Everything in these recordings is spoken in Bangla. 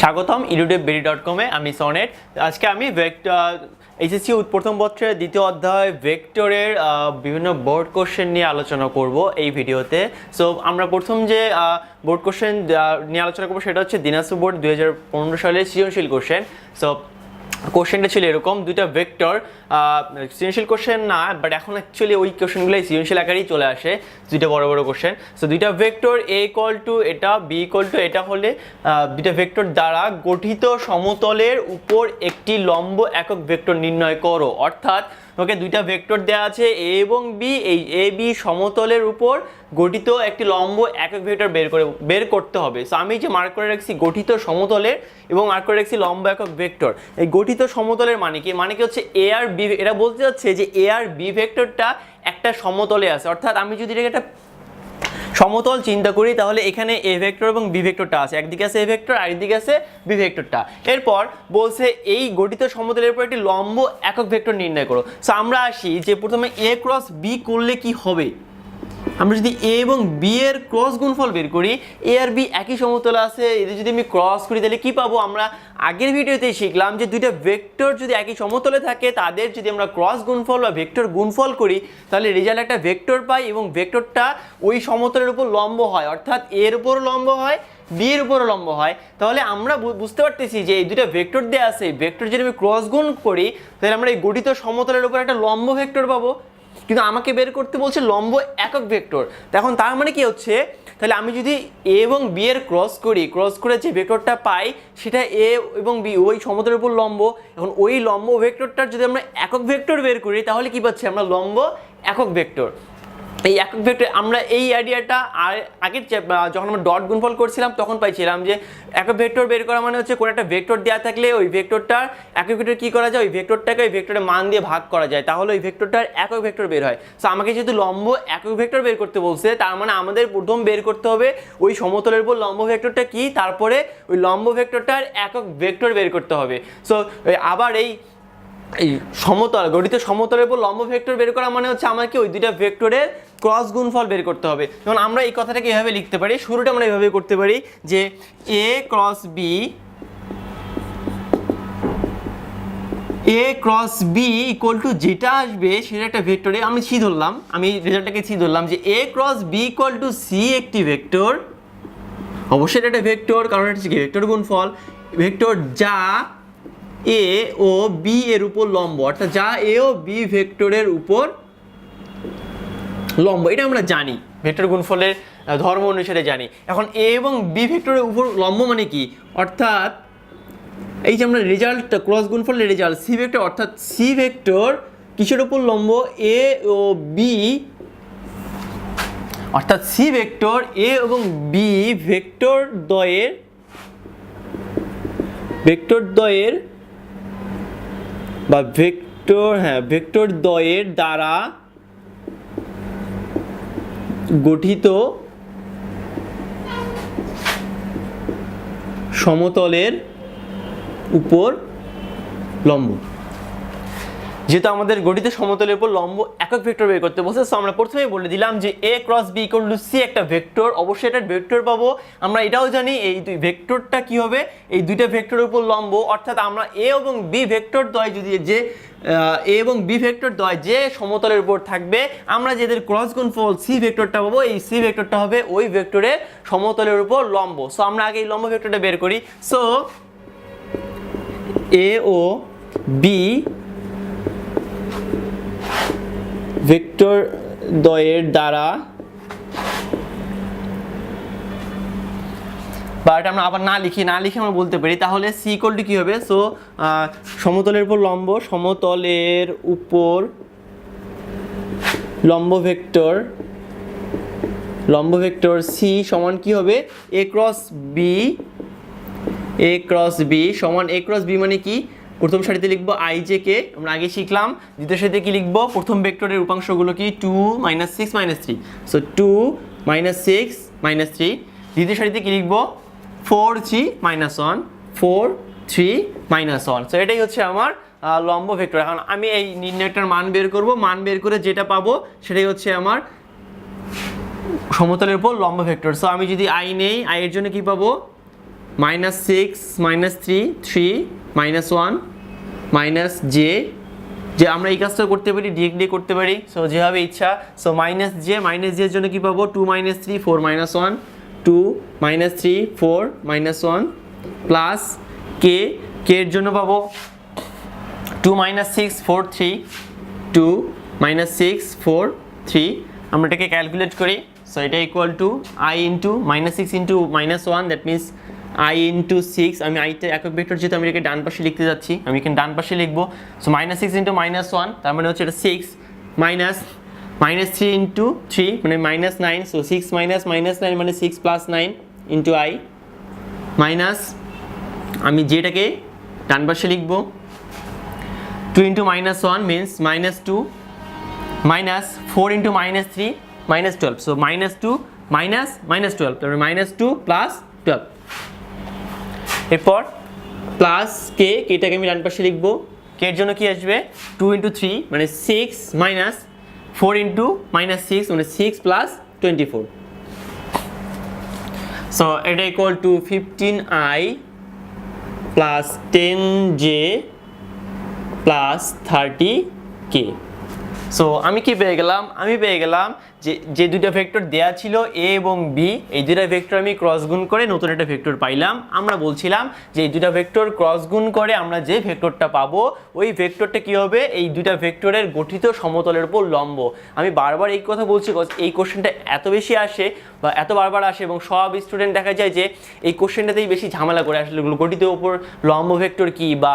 স্বাগতম ইউটিউব বেরি ডট কমে আমি সনেট। আজকে আমি ভেক্টর এইচএসসি প্রথম পত্রের দ্বিতীয় অধ্যায় ভেক্টরের বিভিন্ন বোর্ড কোশ্চেন নিয়ে আলোচনা করব এই ভিডিওতে। সো আমরা প্রথম যে বোর্ড কোশ্চেন নিয়ে আলোচনা করব সেটা হচ্ছে দিনাজপুর বোর্ড দু সালের সৃজনশীল কোশ্চেন সো কোশ্চেনটা ছিল এরকম, দুইটা ভেক্টর সৃজনশীল কোশ্চেন না বাট এখন অ্যাকচুয়ালি ওই কোশ্চেনগুলোই সৃজনশীল আকারেই চলে আসে, দুইটা বড় বড় কোশ্চেন সো দুইটা ভেক্টর এ কল টু এটা বি কল টু এটা হলে দুইটা ভেক্টর দ্বারা গঠিত সমতলের উপর একটি লম্ব একক ভেক্টর নির্ণয় করো। অর্থাৎ ওকে, দুইটা ভেক্টর দেওয়া আছে, এ এবং বি, এই এ, বি সমতলের উপর গঠিত একটি লম্ব একক ভেক্টর বের করে, বের করতে হবে। সো আমি যে মার্ক করে রাখছি গঠিত সমতলের এবং মার্ক করে রাখছি লম্ব একক ভেক্টর। এই গঠিত সমতলের মানে কি? মানে কি হচ্ছে এ আর বি এটা বলতে যাচ্ছে যে এ আর বি ভেক্টরটা একটা সমতলে আছে। অর্থাৎ আমি যদি এটাকে একটা সমতল চিন্তা করি, তাহলে এখানে এ ভেক্টর এবং বি ভেক্টরটা আছে। একদিকে আছে এ ভেক্টর আরেকদিকে আছে বি ভেক্টরটা এরপর বলছে এই গঠিত সমতলের উপর একটি লম্ব একক ভেক্টর নির্ণয় করো। সো আমরা আসি যে প্রথমে এ ক্রস বি করলে কি হবে? আমরা যদি এ এবং বি এর ক্রস গুণফল বের করি এ আর বি একই সমতলে আছে, এদের যদি আমি ক্রস করি, তাহলে কি পাবো? আমরা আগের ভিডিওতে শিখলাম যে দুইটা ভেক্টর যদি একই সমতলে থাকে, তাদের যদি আমরা ক্রস গুণফল বা ভেক্টর গুণফল করি, তাহলে রেজাল্ট একটা ভেক্টর পাই এবং ভেক্টরটা ওই সমতলের উপর লম্ব হয়। অর্থাৎ এর উপর লম্ব হয় বি এর উপরও লম্ব হয়। তাহলে আমরা বুঝতে পারতেছি যে এই দুটো ভেক্টর দেওয়া আছে ভেক্টর যদি আমি ক্রস গুণ করি, তাহলে আমরা এই গঠিত সমতলের উপর একটা লম্ব ভেক্টর পাবো। কিন্তু আমাকে বের করতে বলছে লম্ব একক ভেক্টর। এখন তার মানে কি হচ্ছে? তাহলে আমি যদি এ এবং বি এর ক্রস করি ক্রস করে যে ভেক্টরটা পাই, সেটা এ এবং বি ওই সমতলের উপর লম্ব। এখন ওই লম্ব ভেক্টরটার যদি আমরা একক ভেক্টর বের করি, তাহলে কি পাচ্ছি? আমরা লম্ব একক ভেক্টর। এই একক ভেক্টর আমরা এই আইডিয়াটা চ্যাপ- যখন আমরা ডট গুণফল করছিলাম, তখন পাইছিলাম যে, একক ভেক্টর বের করা মানে হচ্ছে কোনো একটা ভেক্টর দেওয়া থাকলে ওই ভেক্টরটার একক ভেক্টর কি করা যায়? ওই ভেক্টরটাকে ওই ভেক্টরের মান দিয়ে ভাগ করা যায়। তাহলে ওই ভেক্টরটার একক ভেক্টর বের হয়। সো আমাকে যেহেতু লম্ব একক ভেক্টর বের করতে বলছে, তার মানে আমাদের প্রথম বের করতে হবে ওই সমতলের উপর লম্ব ভেক্টরটা কি? তারপরে ওই লম্ব ভেক্টরটার একক ভেক্টর বের করতে হবে। সো আবার এই এই সমতল, গঠিত সমতলের উপর লম্ব ভেক্টর বের করা মানে হচ্ছে আমাকে ওই দুইটা ভেক্টরের ক্রস গুণফল বের করতে হবে। যেমন আমরা এই কথাটাকে এভাবে লিখতে পারি, শুরুটা আমরা এভাবে করতে পারি যে A cross B A cross B equal to যেটা আসবে সেটা একটা ভেক্টরে আমি সি ধরলাম, আমি রেজাল্টটাকে সি ধরলাম যে A cross B equal to C একটি ভেক্টর, অবশ্যই এটা একটা ভেক্টর, কারণ এটা হচ্ছে ভেক্টর গুণফল। ভেক্টর যা এ ও বি এর উপর লম্ব, অর্থাৎ যা এ ও বি ভেক্টরের উপর লম্ব, এটা আমরা জানি। ভেক্টর গুণফলের ধর্ম অনুসারে জানি। এখন এ এবং বি ভেক্টরের উপর লম্ব মানে কি? অর্থাৎ এই যে আমরা রেজাল্ট ক্রস গুণফলের রেজাল্ট সি ভেক্টর অর্থাৎ সি ভেক্টর কিসের উপর লম্ব? এ ও বি অর্থাৎ সি ভেক্টর এ এবং বি ভেক্টর দ্বয়ের ভেক্টর দ্বয়ের বা ভেক্টর হ্যাঁ ভেক্টর দ্বয়ের দ্বারা গঠিত সমতলের উপর লম্ব। যেহেতু আমাদের গঠিত সমতলের উপর লম্ব একক ভেক্টর বের করতে বলছে সো আমরা প্রথমেই বলে দিলাম যে A cross B equal to C একটা ভেক্টর, অবশ্যই এটা ভেক্টর পাবো। আমরা এটাও জানি এই দুই ভেক্টরটা কি হবে? এই দুইটা ভেক্টরের উপর লম্ব, অর্থাৎ আমরা এ এবং বি ভেক্টর দ্বয় যদি যে এ এবং বি ভেক্টর দ্বয় যে সমতলের উপর থাকবে, আমরা যেদের ক্রস গুণফল সি ভেক্টরটা পাবো, এই সি ভেক্টরটা হবে ওই ভেক্টরের সমতলের উপর লম্ব। সো আমরা আগে এই লম্ব ভেক্টরটা বের করি। সো এ ও বি ভেক্টর দ্বয়ের দ্বারা বা এটা আমরা আবার না লিখি, না লিখে আমরা বলতে পারি। তাহলে সি ইকুয়াল টু কী হবে? সো সমতলের উপর লম্ব, সমতলের উপর লম্ব ভেক্টর লম্ব ভেক্টর সি সমান কি হবে? A cross B A cross B সমান এ ক্রস বি মানে কি? প্রথম সারিতে লিখব আই জে কে আমরা আগে শিখলাম। দ্বিতীয় সারিতে কি লিখব? প্রথম ভেক্টরের উপাংশগুলো কি? Two minus six minus three so two minus six minus three দ্বিতীয় সারিতে কি লিখব? Four three minus one four three minus one so এটাই হচ্ছে আমার লম্ব ভেক্টর। এখন আমি এই নির্ণয়টার মান বের করব। মান বের করে যেটা পাবো সেটাই হচ্ছে আমার সমতলের উপর লম্ব ভেক্টর। সো আমি যদি আই নেই আই এর জন্য কি পাবো? Minus six minus three three minus one minus J যে আমরা এই কাজটা করতে পারি ডিরেক্টলি করতে পারি। সো যেভাবে ইচ্ছা। So minus J minus J এর জন্য কি পাবো? Two minus three four minus one two minus three four minus one plus K K এর জন্য পাবো। Two minus six four three two minus six four three আমরা এটাকে ক্যালকুলেট করি। সো এটা equal to I into minus six into minus one that means I into six আমি আইতে একক ভেক্টর, যেহেতু আমি এটাকে ডান পাশে লিখতে যাচ্ছি, আমি এখানে ডান পাশে লিখব। So minus six into minus one তার মানে হচ্ছে এটা six minus minus three into three মানে minus nine so six minus minus nine মানে six plus nine into I minus আমি যেটাকে ডান পাশে লিখব two into minus one means minus two minus four into minus three minus twelve so minus two minus minus twelve minus two plus twelve এরপর প্লাস কে কেটাকে আমি ডান পাশে লিখব। কে এর জন্য কি আসবে? টু ইন্টু থ্রি মানে six minus four into minus six মানে six plus twenty four so এটা equal to fifteen I plus ten J plus thirty K so আমি কি পেয়ে গেলাম? আমি পেয়ে গেলাম যে যে দুটো ভেক্টর দেয়া ছিল এ এবং বি এই দুটা ভেক্টর আমি ক্রস গুণ করে নতুন একটা ভেক্টর পাইলাম। আমরা বলছিলাম যে, এই দুটা ভেক্টর ক্রস গুণ করে আমরা যে ভেক্টরটা পাবো, ওই ভেক্টরটা কি হবে? এই দুটা ভেক্টরের গঠিত সমতলের উপর লম্ব। আমি বারবার এই কথা বলছি এই কোশ্চেনটা এত বেশি আসে বা এত বারবার আসে এবং সব স্টুডেন্ট দেখা যায় যে, এই কোশ্চেনটাতেই বেশি ঝামেলা করে আসলে গঠিত উপর লম্ব ভেক্টর কি বা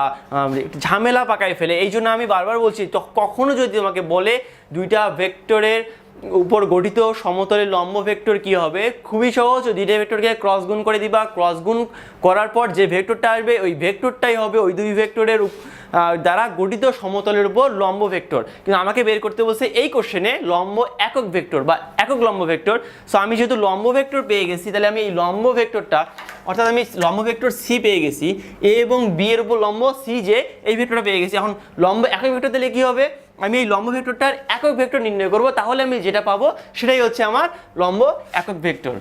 ঝামেলা পাকায় ফেলে। এই জন্য আমি বারবার বলছি কখনো যদি তোমাকে বলে দুইটা ভেক্টরের উপর গঠিত সমতলের লম্ব ভেক্টর কি হবে? খুবই সহজ, দুইটা ভেক্টরকে ক্রস গুণ করে দিবা। ক্রস গুণ করার পর যে ভেক্টরটা আসবে, ওই ভেক্টরটাই হবে ওই দুই ভেক্টরের দ্বারা গঠিত সমতলের উপর লম্ব ভেক্টর। কিন্তু আমাকে বের করতে বলছে এই কোশ্চেনে লম্ব একক ভেক্টর বা একক লম্ব ভেক্টর। সো আমি যেহেতু লম্ব ভেক্টর পেয়ে গেছি, তাহলে আমি এই লম্ব ভেক্টরটা, অর্থাৎ আমি লম্ব ভেক্টর সি পেয়ে গেছি। এ এবং বি এর উপর লম্ব সি যে এই ভেক্টরটা পেয়ে গেছি। এখন লম্ব একক ভেক্টর দিলে কি হবে? আমি এই লম্ব ভেক্টরটার একক ভেক্টর নির্ণয় করব, তাহলে আমি যেটা পাবো সেটাই হচ্ছে আমার লম্ব একক ভেক্টর।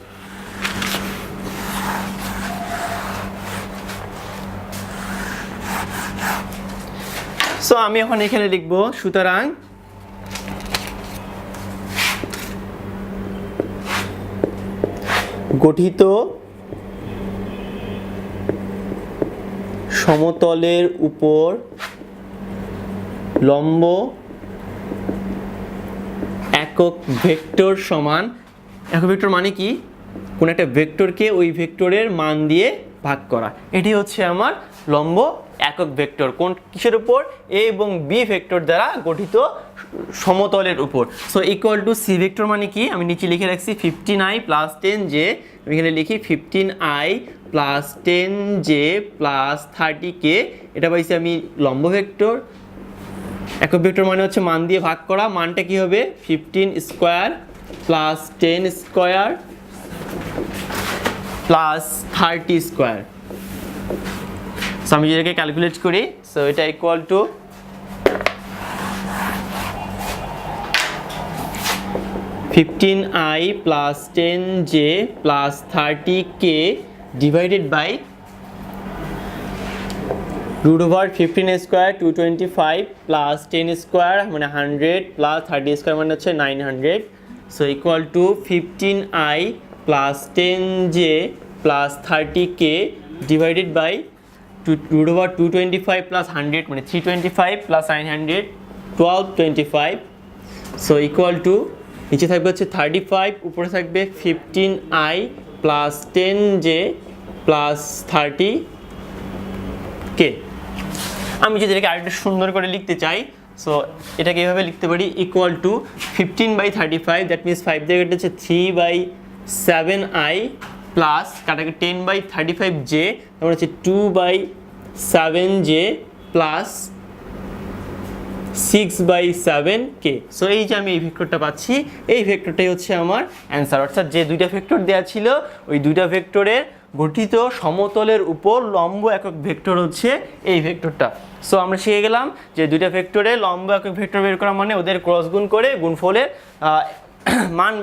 সো আমি এখন এখানে লিখব, সুতরাং গঠিত সমতলের উপর লম্ব একক ভেক্টর সমান, একক ভেক্টর মানে কি? কোন একটা ভেক্টরকে ওই ভেক্টরের মান দিয়ে ভাগ করা। এটি হচ্ছে আমার লম্ব একক ভেক্টর। কোন কিসের উপর? এ এবং বি ভেক্টর দ্বারা গঠিত সমতলের উপর। So equal to C vector মানে কি? আমি নিচে লিখে রাখছি fifteen I plus ten J আমি এখানে লিখি fifteen I plus ten J plus thirty K এটা পাইছি আমি লম্ব ভেক্টর। একক ভেক্টর মানে হচ্ছে মান দিয়ে ভাগ করা। মানটা কি হবে? Fifteen square plus ten square plus thirty square so আমি যেটাকে ক্যালকুলেট করি। সো এটা equal to fifteen I plus ten J plus thirty K divided by root over fifteen square two twenty five plus ten square মানে হান্ড্রেড প্লাস থার্টি স্কোয়ার মানে হচ্ছে nine hundred so equal to fifteen I plus ten J plus thirty K divided by two root over two twenty five plus hundred মানে three twenty five plus nine hundred twelve twenty five so equal to নিচে থাকবে হচ্ছে থার্টি ফাইভ উপরে থাকবে fifteen I plus ten J plus thirty K আমি যদি এটাকে আরেকটু সুন্দর করে লিখতে চাই সো এটাকে এভাবে লিখতে পারি equal to fifteen by thirty five that means five দিয়ে কেটে হচ্ছে three by seven I plus কাটাকে ten by thirty five J তারপর হচ্ছে two by seven J plus six by seven K so এই যে আমি এই ভেক্টরটা পাচ্ছি, এই ভেক্টরটাই হচ্ছে আমার অ্যান্সার অর্থাৎ যে দুইটা ভেক্টর দেওয়া ছিল, ওই দুইটা ভেক্টরের গঠিত সমতলের উপর লম্ব একক ভেক্টর হচ্ছে এই ভেক্টরটা। সো আমরা শিখে গেলাম যে দুইটা ভেক্টরে লম্ব একক ভেক্টর বের করা মানে ওদের ক্রস গুণ করে গুণফলের মান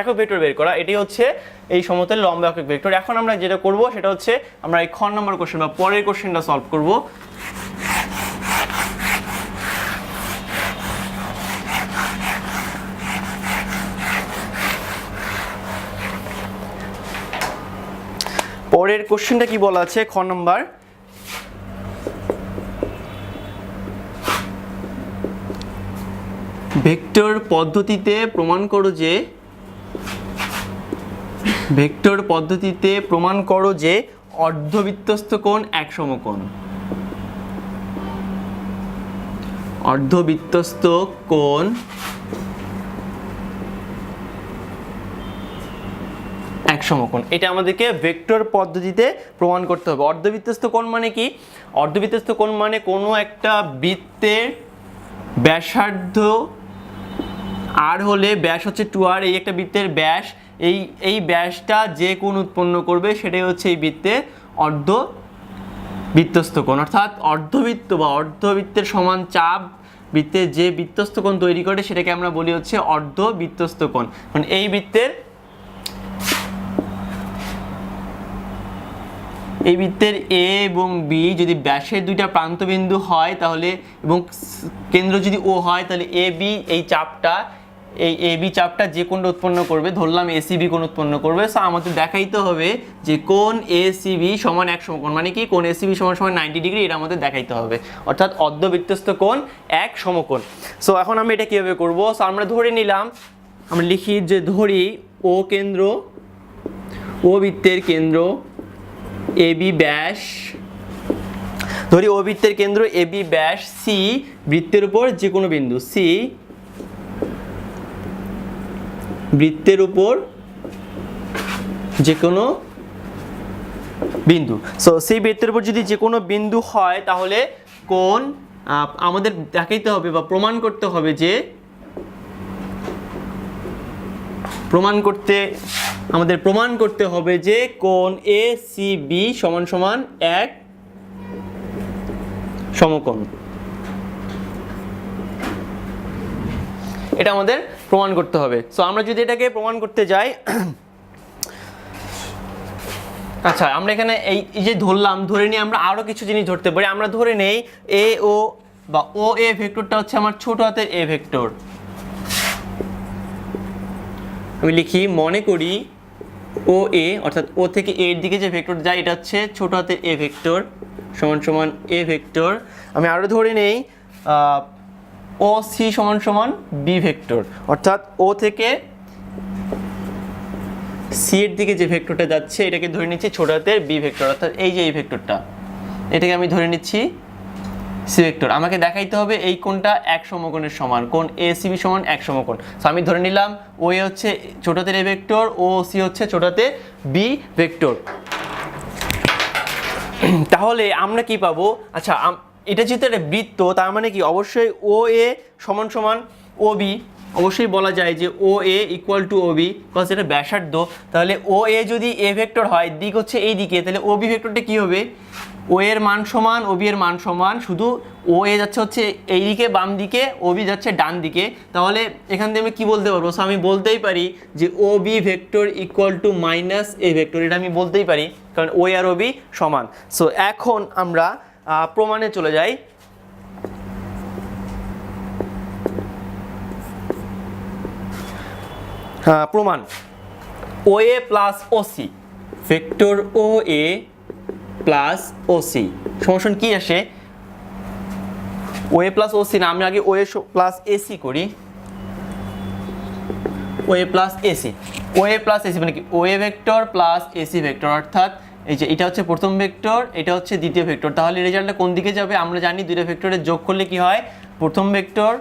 একক ভেক্টর বের করা। এটি হচ্ছে এই সমতলের লম্ব একক ভেক্টর। এখন আমরা যেটা করব সেটা হচ্ছে আমরা এই খ নম্বর কোশ্চেন বা পরের কোশ্চেনটা সলভ করব। পরের কোশ্চেনটা কি বলা আছে? খ নম্বর। ভেক্টর পদ্ধতিতে প্রমাণ করো যে, ভেক্টর পদ্ধতিতে প্রমাণ করো যে, অর্ধবৃত্তস্থ কোণ এক সমকোণ। অর্ধবৃত্তস্থ কোণ সমকোণ। এটা আমাদেরকে ভেক্টর পদ্ধতিতে প্রমাণ করতে হবে। অর্ধবৃত্তস্থ কোণ মানে কি? অর্ধবৃত্তস্থ কোণ মানে কোনো একটা বৃত্তের ব্যাসার্ধ আর হলে ব্যাস হচ্ছে টু আর এই একটা বৃত্তের ব্যাস, এই এই ব্যাসটা যে কোণ উৎপন্ন করবে সেটাই হচ্ছে এই বৃত্তের অর্ধ বৃত্তস্থ কোণ। অর্থাৎ অর্ধবৃত্ত বা অর্ধবৃত্তের সমান চাপ বৃত্তের যে বৃত্তস্থ কোণ তৈরি করে সেটাকে আমরা বলি হচ্ছে অর্ধ বৃত্তস্থ কোণ। মানে এই বৃত্তের এই বৃত্তের এ এবং বি যদি ব্যাসের দুইটা প্রান্তবিন্দু হয় তাহলে এবং কেন্দ্র যদি ও হয় তাহলে এ, বি এই চাপটা, এই এ, বি চাপটা যে কোণটা উৎপন্ন করবে, ধরলাম এ বি কোণ উৎপন্ন করবে সো আমাদের দেখাইতে হবে যে কোন এ বি সমান এক সমকোণ মানে কি? কোন এ বি সমান সমান নাইনটি ডিগ্রি, এটা আমাদের দেখাইতে হবে। অর্থাৎ অর্ধবৃত্তস্থ কোণ এক সমকোণ। সো এখন আমরা এটা কীভাবে করব? সো আমরা ধরে নিলাম, আমরা লিখি যে ধরি ও কেন্দ্র, ও বৃত্তের কেন্দ্র এ বি ব্যাস ধরি ও বৃত্তের কেন্দ্র এ বি ব্যাস সি বৃত্তের উপর যে কোনো বিন্দু সি বৃত্তের উপর যে কোনো বিন্দু। সো সেই বৃত্তের উপর যদি যে কোনো বিন্দু হয়, তাহলে কোন আমাদের দেখাইতে হবে বা প্রমাণ করতে হবে যে, প্রমাণ করতে আমাদের প্রমাণ করতে হবে যে কোন এ সি বি সমান সমান এক সমকোণ। এটা আমাদের প্রমাণ করতে হবে। সো আমরা যদি এটাকে প্রমাণ করতে যাই আচ্ছা আমরা এখানে এই যে ধরলাম, ধরে নিয়ে আমরা আরও কিছু জিনিস ধরতে পারি। আমরা ধরে নেই এ ও বা ও এ ভেক্টরটা হচ্ছে আমার ছোট হাতের এ ভেক্টর। আমি লিখি, মনে করি ও এ, অর্থাৎ ও থেকে এ এর দিকে যে ভেক্টর যায়, এটা হচ্ছে ছোট হাতে এ ভেক্টর সমান সমান এ ভেক্টর। আমি আরও ধরে নেই ও সি সমান সমান বি ভেক্টর। অর্থাৎ ও থেকে সি এর দিকে যে ভেক্টরটা যাচ্ছে, এটাকে ধরে নিচ্ছি ছোট হাতের বি ভেক্টর, অর্থাৎ এই যে এই ভেক্টরটা। এটাকে আমি ধরে নিচ্ছি সি ভেক্টর আমাকে দেখাইতে হবে এই কোনটা এক সমকোণের সমান কোন এ সি বি সমান এক সমকোণ। সো আমি ধরে নিলাম ও এ হচ্ছে ছোটতে এ ভেক্টর ও সি হচ্ছে ছোটতে বি ভেক্টর। তাহলে আমরা কি পাবো? আচ্ছা এটা যেহেতু একটা বৃত্ত, তার মানে কি? অবশ্যই ও এ সমান সমান ও বি অবশ্যই বলা যায় যে O A equal to O B because এটা ব্যাসার্ধ। তাহলে ও এ যদি এ ভেক্টর হয়, দিক হচ্ছে এই দিকে, তাহলে ও বি ভেক্টরটা কী হবে? ও এর মান সমান ও বি এর মান সমান, শুধু ও এ যাচ্ছে হচ্ছে এই দিকে, বাম দিকে ও বি যাচ্ছে ডান দিকে। তাহলে এখান থেকে আমি কী বলতে পারব? সো আমি বলতেই পারি যে O B vector equal to minus A vector এটা আমি বলতেই পারি, কারণ ও আর ও বি সমান। সো এখন আমরা প্রমাণে চলে যাই। হ্যাঁ প্রমাণ। O A plus O C vector O A plus O C সমস্যা কি আসে? ও এ প্লাস ও সি না, আমি আগে ও এ প্লাস এসি করি। O A plus AC O A plus AC মানে কি? O A vector plus AC vector অর্থাৎ এই যে এটা হচ্ছে প্রথম ভেক্টর, এটা হচ্ছে দ্বিতীয় ভেক্টর। তাহলে রেজাল্টটা কোন দিকে যাবে? আমরা জানি দুইটা ভেক্টরের যোগ করলে কি হয়? প্রথম ভেক্টর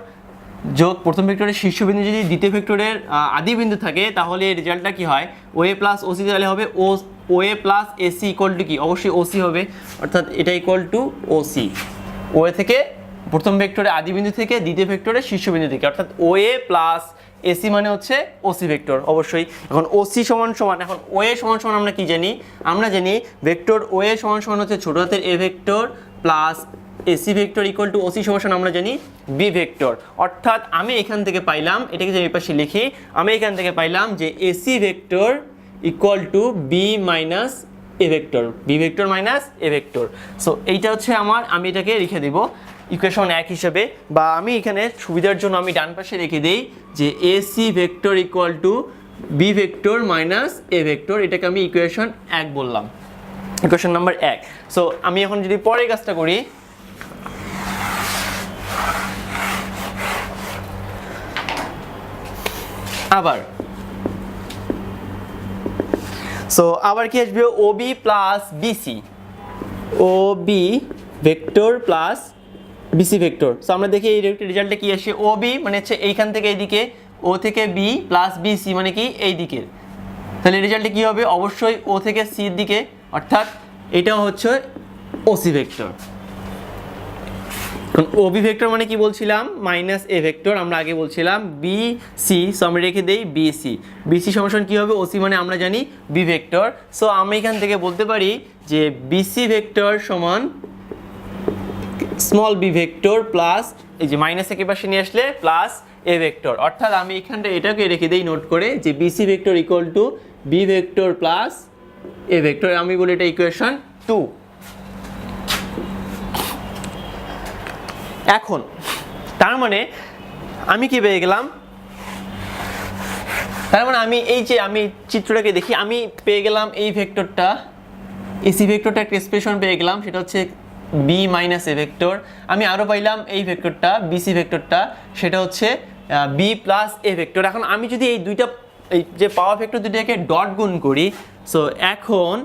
যোগ, প্রথম ভেক্টরের শীর্ষবিন্দু যদি দ্বিতীয় ভেক্টরের আদি বিন্দু থাকে, তাহলে রেজাল্টটা কি হয়? ও এ প্লাস ওসি তাহলে হবে O O A plus AC equal to কি? অবশ্যই ওসি হবে। অর্থাৎ এটা equal to OC O A থেকে প্রথম ভেক্টরের আদি বিন্দু থেকে দ্বিতীয় ভেক্টরের শীর্ষবিন্দু থেকে, অর্থাৎ ও এ প্লাস এসি মানে হচ্ছে ওসি ভেক্টর অবশ্যই। এখন ওসি সমান সমান, এখন ওয়ে সমান সমান আমরা কি জানি? আমরা জানি ভেক্টর ওয়ে সমান সমান হচ্ছে ছোট হাতের A vector plus AC vector equal to OC সমান আমরা জানি বি ভেক্টর অর্থাৎ আমি এখান থেকে পাইলাম, এটাকে যদি পাশে লিখি, আমি এখান থেকে পাইলাম যে AC vector equal to B minus A vector B vector minus A vector so এইটা হচ্ছে আমার, আমি এটাকে লিখে দিব। ইকুয়েশন এক হিসেবে, বা আমি এখানে সুবিধার জন্য আমি ডান পাশে রেখে দিই যে AC vector equal to B vector minus A vector এটাকে আমি ইকুয়েশন এক বললাম। ইকুয়েশন নাম্বার এক। সো আমি এখন যদি পরের কাজটা করি, আবার। সো আবার কি আসবে? O B plus BC O B vector plus BC vector so আমরা দেখি এই রেজাল্টে কি আসে? ও বি মানে হচ্ছে এইখান থেকে এইদিকে ও থেকে বি প্লাস বি সি মানে কি? এই দিকে তাহলে রেজাল্টে কি হবে? অবশ্যই ও থেকে সির দিকে। অর্থাৎ এটা হচ্ছে ওসি ভেক্টর ওবি ভেক্টর মানে কি বলছিলাম? মাইনাস এ ভেক্টর আমরা আগে বলছিলাম বি সি সো আমরা রেখে দেই বিসি বিসি সমাসন কি হবে? ওসি মানে আমরা জানি বি ভেক্টর সো আমি এখান থেকে বলতে পারি যে বিসি ভেক্টর সমান স্মল বি ভেক্টর প্লাস এই যে মাইনাস একে পাশে নিয়ে আসলে প্লাস এ ভেক্টর। অর্থাৎ আমি এখানটা এটাকে রেখে দেই নোট করে যে BC vector equal to B vector plus A vector. আমি বলি এটা ইকুয়েশন টু এখন, তার মানে আমি কি পেয়ে গেলাম? তার মানে আমি এই যে আমি চিত্রটাকে দেখি, আমি পেয়ে গেলাম এই ভেক্টরটা এসি ভেক্টরটা একটা এক্সপ্রেশন পেয়ে গেলাম, সেটা হচ্ছে বি মাইনাস এ ভেক্টর আমি আরও পাইলাম এই ভেক্টরটা বিসি ভেক্টরটা সেটা হচ্ছে বি প্লাস এ ভেক্টর এখন আমি যদি এই দুইটা, এই যে পাওয়ার ভেক্টর দুইটাকে ডট গুণ করি সো এখন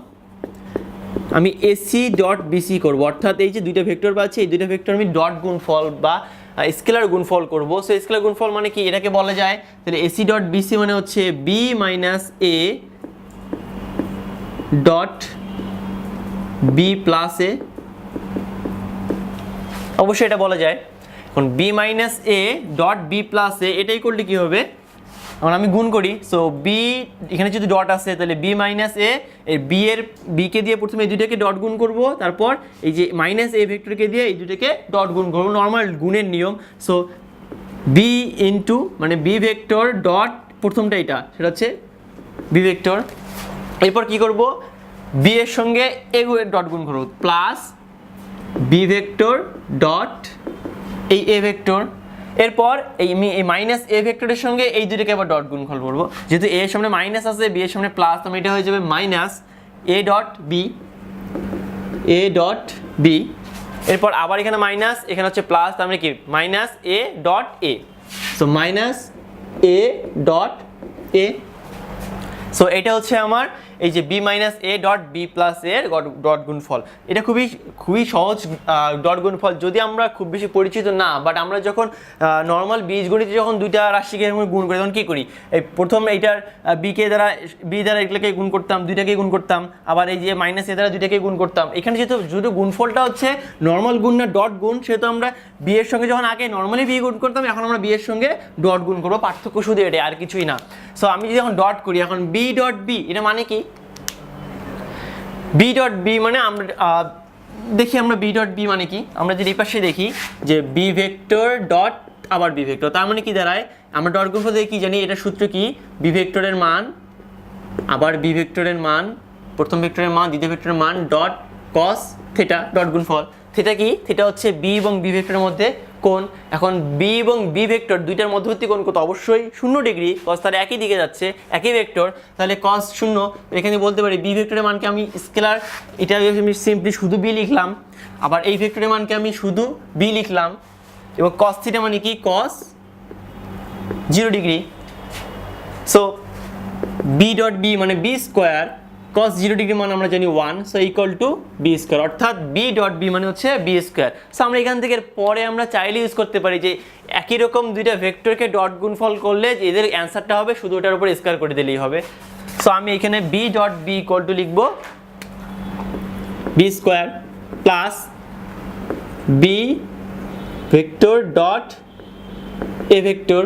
আমি এসি ডট বিসি করব। অর্থাৎ এই যে দুইটা ভেক্টর পাচ্ছি, এই দুইটা ভেক্টর আমি ডট গুণফল বা স্কেলার গুণফল করব। সো স্কেলার গুণফল মানে কি? এটাকে বলা যায়, তাহলে এসি ডট বিসি মানে হচ্ছে B minus A dot B plus A অবশ্যই এটা বলা যায়। এখন B minus A dot B plus A এটাই করলে কি হবে? এখন আমি গুণ করি সো বি এখানে যদি ডট আসে, তাহলে বি মাইনাস এ বি এর বিকে দিয়ে প্রথমে এই দুটাকে ডট গুণ করব, তারপর এই যে মাইনাস এ ভেক্টরকে দিয়ে এই দুটাকে ডট গুণ করব নর্মাল গুণের নিয়ম। সো বি ইন্টু মানে বি ভেক্টর ডট প্রথমটা এটা, সেটা হচ্ছে বি ভেক্টর এরপর কি করব? বি এর সঙ্গে এ ডট গুণ করব প্লাস বি ভেক্টর ডট এই এ ভেক্টর এরপর এই এই মাইনাস এ ভেক্টরের সঙ্গে এই দুটোকে আবার ডট গুণফল করব। যেহেতু এ এর সামনে মাইনাস আছে বি এর সামনে প্লাস তো এটা হয়ে যাবে minus A dot B A dot B এরপর আবার এখানে মাইনাস এখানে হচ্ছে প্লাস তার মানে কি? Minus A dot A so minus A dot A so এটা হচ্ছে আমার এই যে B minus A dot B plus এর ডট গুণফল। এটা খুবই খুবই সহজ ডট গুণফল। যদি আমরা খুব বেশি পরিচিত না বাট আমরা যখন নর্মাল বীজগণিতে যখন দুইটা রাশিকে গুণ করি, তখন কী করি? এই প্রথম এইটার বিকে দ্বারা বি দ্বারা এগুলোকে গুণ করতাম, দুইটাকে গুণ করতাম, আবার এই যে মাইনাস এ দ্বারা দুইটাকে গুণ করতাম। এখানে যেহেতু যেহেতু গুণফলটা হচ্ছে নর্মাল গুণ না ডট গুণ, সেহেতু আমরা বি এর সঙ্গে যখন আগে নর্মালি বি গুণ করতাম, এখন আমরা বি এর সঙ্গে ডট গুণ করব। পার্থক্য শুধু এটা আর কিছুই না। সো আমি যদি এখন ডট করি, এখন বি ডট বি এটা মানে কি? বি ডট বি মানে আমরা দেখি আমরা বি ডট বি মানে কি? আমরা যদি এই পাশে দেখি যে বি ভেক্টর ডট আবার বি ভেক্টর তার মানে কি দাঁড়ায়? আমরা ডট গ্রুপ কি জানি এটা সূত্র কি? বি ভেক্টরের মান, আবার বি ভেক্টরের মান, প্রথম ভেক্টরের মান, দ্বিতীয় ভেক্টরের মান ডট কস থেটা ডট গুণফল। থিটা কি? থিটা হচ্ছে বি এবং বি ভেক্টরের মধ্যে কোণ। এখন বি এবং বি ভেক্টর দুইটার মধ্যবর্তী কোণ কত? অবশ্যই শূন্য ডিগ্রি কস তার একই দিকে যাচ্ছে, একই ভেক্টর তাহলে কস শূন্য, এখানে বলতে পারি বি ভেক্টরের মানকে আমি স্কেলার এটা আমি সিম্পলি শুধু বি লিখলাম। আবার এই ভেক্টরের মানকে আমি শুধু বি লিখলাম। এবং কস থিটা মানে কি? Cos zero degree. So B dot B মানে B square cos zero degree মানে আমরা জানি one so equal to B square অর্থাৎ বি ডট বি মানে হচ্ছে বি স্কোয়ার সো আমরা এখান থেকে পরে আমরা চাইলে ইউজ করতে পারি যে একই রকম দুইটা ভেক্টরকে ডট গুণফল করলে এদের অ্যান্সারটা হবে, শুধু ওটার উপর স্কোয়ার করে দিলেই হবে। সো আমি এখানে B dot B equal to লিখব B square plus B vector dot A vector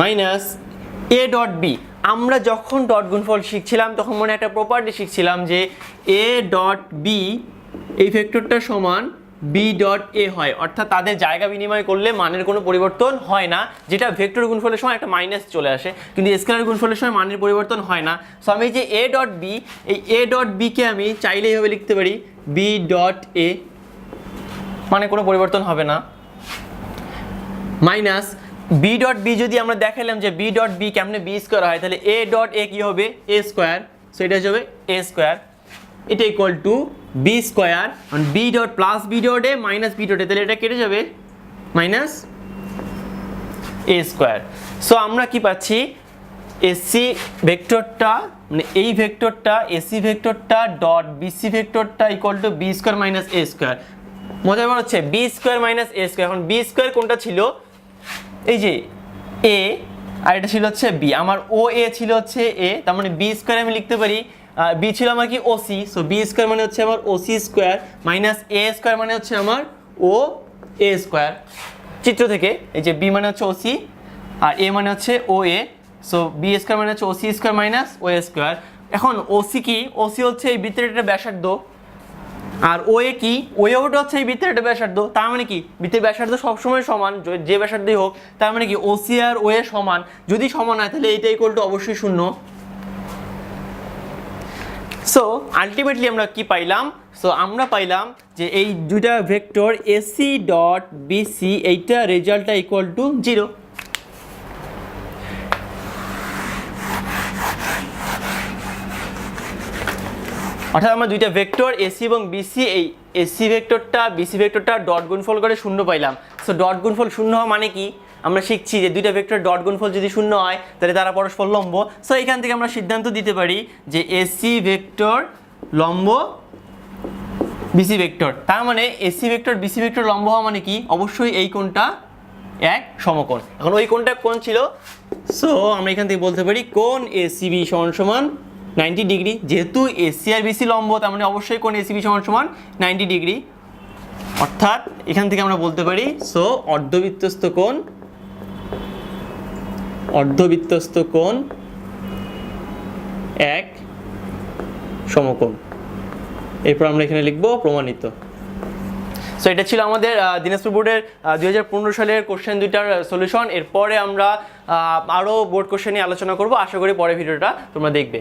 minus A dot B আমরা যখন ডট গুণফল শিখছিলাম, তখন মনে একটা প্রপার্টি শিখছিলাম যে এ ডট বি এই ভেক্টরটা সমান বি ডট এ হয়। অর্থাৎ তাদের জায়গা বিনিময় করলে মানের কোনো পরিবর্তন হয় না, যেটা ভেক্টর গুণফলের সময় একটা মাইনাস চলে আসে, কিন্তু স্কেলার গুণফলের সময় মানের পরিবর্তন হয় না। সো আমি যে এ ডট বি এই এ ডট বিকে আমি চাইলে এইভাবে লিখতে পারি বি ডট এ মানে কোনো পরিবর্তন হবে না। মাইনাস বি ডট বি যদি আমরা দেখালাম যে বি ডট বি কেমনে বি স্কোয়ার হয়, তাহলে এ ডট এ কী হবে? এ স্কোয়ার সো এটা এ স্কোয়ার এটা equal to B square B dot plus B dot A minus B dot A তাহলে এটা কেটে যাবে মাইনাস এ স্কোয়ার সো আমরা কি পাচ্ছি? এসি ভেক্টরটা মানে এই ভেক্টরটা এসি ভেক্টরটা dot BC ভেক্টরটা equal to B square minus A square মজার ব্যাপার হচ্ছে B square minus A square এখন বি স্কোয়ার কোনটা ছিল? এই যে এ আর এটা ছিল হচ্ছে বি আমার ও এ ছিল হচ্ছে এ তার মানে বি স্কোয়ার আমি লিখতে পারি। বি ছিল আমার কি O C so B square মানে হচ্ছে আমার O C square minus A square মানে হচ্ছে আমার ও এ স্কোয়ার চিত্র থেকে, এই যে বি মানে হচ্ছে ও সি আর এ মানে হচ্ছে O A so B square মানে হচ্ছে O C square minus O A square এখন ও সি কি? ও সি হচ্ছে এই বৃত্তের একটা ব্যাসার্ধ। আর ও এ কি? ওয়ে ওটা হচ্ছে এই বৃত্তের একটা ব্যাসার্ধ। তার মানে কি? বৃত্তের ব্যাসার্ধ সবসময় সমান। যে ব্যাসার্ধই হোক, তার মানে কি? ও সি আর ওয়ে সমান। যদি সমান হয়, তাহলে এইটা ইকুয়াল টু অবশ্যই শূন্য। সো আলটিমেটলি আমরা কি পাইলাম? সো আমরা পাইলাম যে এই দুইটা ভেক্টর এসি ডট বিসি এইটা রেজাল্টটা ইকুয়াল টু জিরো অর্থাৎ আমরা দুইটা ভেক্টর এসি এবং বিসি এই এসি ভেক্টরটা বিসি ভেক্টরটা ডট গুণফল করে শূন্য পাইলাম। সো ডট গুণফল শূন্য হওয়া মানে কি? আমরা শিখছি যে দুইটা ভেক্টর ডট গুণফল যদি শূন্য হয়, তাহলে তারা পরস্পর লম্ব। সো এখান থেকে আমরা সিদ্ধান্ত দিতে পারি যে এসি ভেক্টর লম্ব বিসি ভেক্টর তার মানে এসি ভেক্টর বিসি ভেক্টর লম্ব হওয়া মানে কি? অবশ্যই এই কোণটা এক সমকোণ। এখন ওই কোণটা কোণ ছিল? সো আমরা এখান থেকে বলতে পারি কোণ এসিবি সমান সমান নাইনটি ডিগ্রি। যেহেতু এসি আর বিসি লম্ব, তার মানে অবশ্যই কোণ এসিবি সমান সমান নাইনটি ডিগ্রি। অর্থাৎ এখান থেকে আমরা বলতে পারি সো অর্ধবৃত্তস্থ কোণ অর্ধবৃত্তস্থ কোণ এক সমকোণ। এরপর আমরা এখানে লিখব প্রমাণিত। সো এটা ছিল আমাদের দিনাজপুর বোর্ডের দুই হাজার সালের কোশ্চেন দুইটার সলিউশন এরপরে আমরা আরও বোর্ড কোশ্চেন নিয়ে আলোচনা করব। আশা করি পরে ভিডিওটা তোমরা দেখবে।